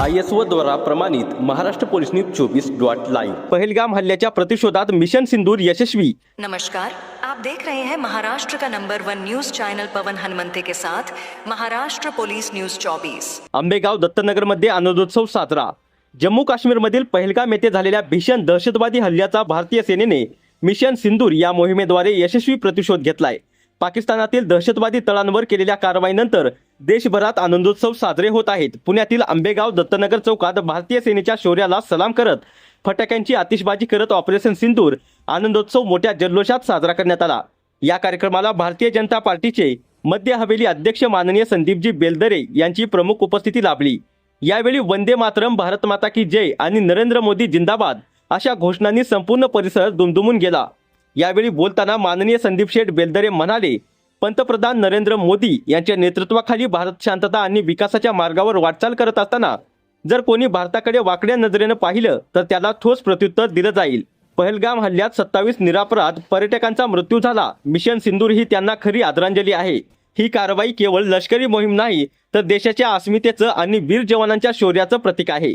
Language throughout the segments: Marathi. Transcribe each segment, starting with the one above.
आय एस ओ द्वारा प्रमाणित महाराष्ट्र पोलीस न्यूज चोवीस डॉट लाईव्ह. पहलगाम हल्ल्याच्या प्रतिशोधात मिशन सिंदूर यशस्वी. नमस्कार. आप देख रहे हैं महाराष्ट्र का number one news channel Pawan Hanumante के साथ महाराष्ट्र पुलिस न्यूज 24 आंबेगाव दत्तनगरमध्ये आनंदोत्सव साजरा. जम्मू काश्मीरमधील पहलगाम येथे झालेल्या भीषण दहशतवादी हल्ल्याचा भारतीय सेनेने मिशन सिंदूर या मोहिमेद्वारे यशस्वी प्रतिशोध घेतलाय. पाकिस्तानातील दहशतवादी तळांवर केलेल्या कारवाईनंतर देशभरात आनंदोत्सव साजरे होत आहेत. पुण्यातील आंबेगाव दत्तनगर चौकात भारतीय सेनेच्या शौर्याला सलाम करत फटाक्यांची आतिषबाजी करत ऑपरेशन सिंदूर आनंदोत्सव मोठ्या जल्लोषात साजरा करण्यात आला. या कार्यक्रमाला भारतीय जनता पार्टीचे मध्य हवेली अध्यक्ष माननीय संदीपजी बेलदरे यांची प्रमुख उपस्थिती लाभली. यावेळी वंदे मातरम भारत माता की जय आणि नरेंद्र मोदी जिंदाबाद अशा घोषणांनी संपूर्ण परिसर दुमदुमून गेला. यावेळी बोलताना माननीय संदीप शेठ बेलदरे म्हणाले पंतप्रधान नरेंद्र मोदी यांच्या नेतृत्वाखाली भारत शांतता आणि विकासाच्या मार्गावर वाटचाल करत असताना जर कोणी भारताकडे वाकड्या नजरेनं पाहिलं तर त्याला ठोस प्रत्युत्तर दिलं जाईल. पहलगाम हल्ल्यात सत्तावीस निरापराध पर्यटकांचा मृत्यू झाला. मिशन सिंदूर ही त्यांना खरी आदरांजली आहे. ही कारवाई केवळ लष्करी मोहीम नाही तर देशाच्या अस्मितेचं आणि वीर जवानांच्या शौर्याचं प्रतीक आहे.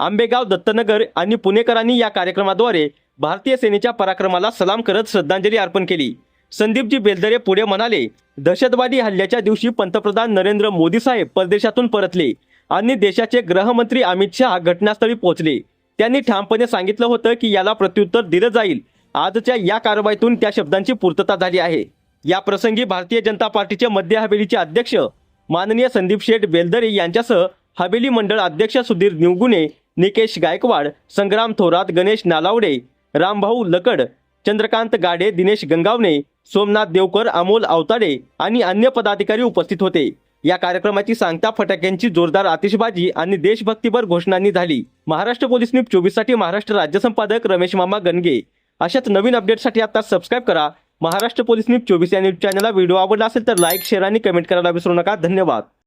आंबेगाव दत्तनगर आणि पुणेकरांनी या कार्यक्रमाद्वारे भारतीय सेनेच्या पराक्रमाला सलाम करत श्रद्धांजली अर्पण केली. संदीपजी बेलदरे पुढे म्हणाले दहशतवादी हल्ल्याच्या दिवशी पंतप्रधान नरेंद्र मोदी साहेब परदेशातून परतले आणि देशाचे गृहमंत्री अमित शहा घटनास्थळी पोहोचले. त्यांनी ठामपणे सांगितलं होतं की याला प्रत्युत्तर दिलं जाईल. आजच्या या कारवाईतून त्या शब्दांची पूर्तता झाली आहे. या प्रसंगी भारतीय जनता पार्टीचे मध्य हवेलीचे अध्यक्ष माननीय संदीप शेठ बेलदरे यांच्यासह हवेली मंडळ अध्यक्ष सुधीर निवगुणे निकेश गायकवाड संग्राम थोरात गणेश नालावडे रामभाऊ लकड चंद्रकांत गाडे दिनेश गंगावणे सोमनाथ देवकर अमोल अवताडे आणि अन्य पदाधिकारी उपस्थित होते. या कार्यक्रमाची सांगता फटाक्यांची जोरदार आतिषबाजी आणि देशभक्तीपर घोषणांनी झाली. महाराष्ट्र पोलीस न्यूज चोवीससाठी महाराष्ट्र राज्य संपादक रमेश मामा गणगे. अशाच नवीन अपडेटसाठी आता सबस्क्राईब करा. महाराष्ट्र पोलीस न्यूज चोवीस या न्यूज चॅनलला व्हिडिओ आवडला असेल तर लाईक शेअर आणि कमेंट करायला विसरू नका. धन्यवाद.